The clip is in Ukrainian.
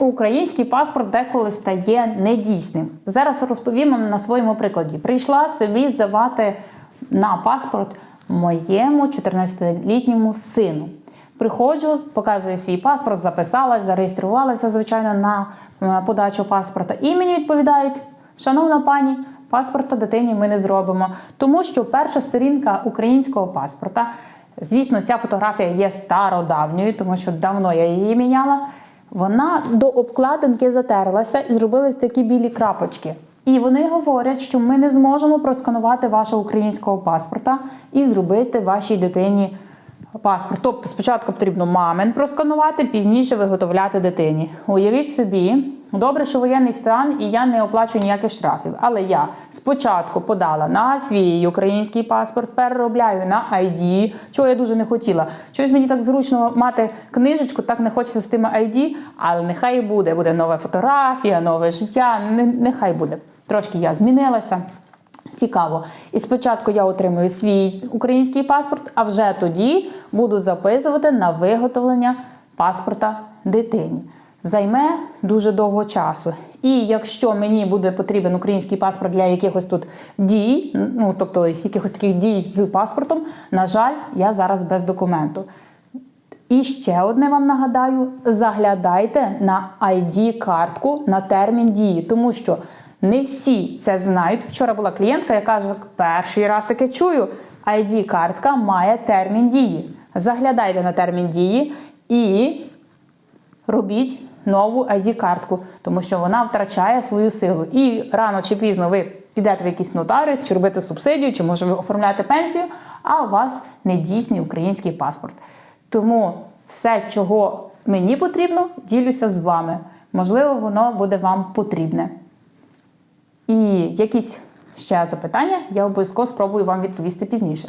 Український паспорт деколи стає недійсним. Зараз розповім вам на своєму прикладі. Прийшла собі здавати на паспорт моєму 14-літньому сину. Приходжу, показую свій паспорт, записалась, зареєструвалася, звичайно, на е, подачу паспорта. І мені відповідають: шановна пані, паспорта дитині ми не зробимо, тому що перша сторінка українського паспорта. Звісно, ця фотографія є стародавньою, тому що давно я її міняла. Вона до обкладинки затерлася і зробились такі білі крапочки. І вони говорять, що ми не зможемо просканувати вашого українського паспорта і зробити вашій дитині паспорт. Тобто спочатку потрібно мамин просканувати, пізніше виготовляти дитині. Уявіть собі, добре, що воєнний стан і я не оплачую ніяких штрафів. Але я спочатку подала на свій український паспорт, переробляю на ID, чого я дуже не хотіла. Щось мені так зручно мати книжечку, так не хочеться з тими ID, але нехай буде. Буде нова фотографія, нове життя. Нехай буде. Трошки я змінилася. Цікаво. І спочатку я отримую свій український паспорт, а вже тоді буду записувати на виготовлення паспорта дитині. Займе дуже довго часу. І якщо мені буде потрібен український паспорт для якихось тут дій, ну тобто якихось таких дій з паспортом, на жаль, я зараз без документу. І ще одне вам нагадаю: заглядайте на ID-картку на термін дії, тому що не всі це знають. Вчора була клієнтка, яка каже, перший раз таке чую. ID-картка має термін дії. Заглядайте на термін дії і робіть нову ID-картку, тому що вона втрачає свою силу. І рано чи пізно ви підете в якийсь нотаріус, чи робити субсидію, чи може ви оформляти пенсію, а у вас не дійсний український паспорт. Тому все, чого мені потрібно, ділюся з вами. Можливо, воно буде вам потрібне. І якісь ще запитання я обов'язково спробую вам відповісти пізніше.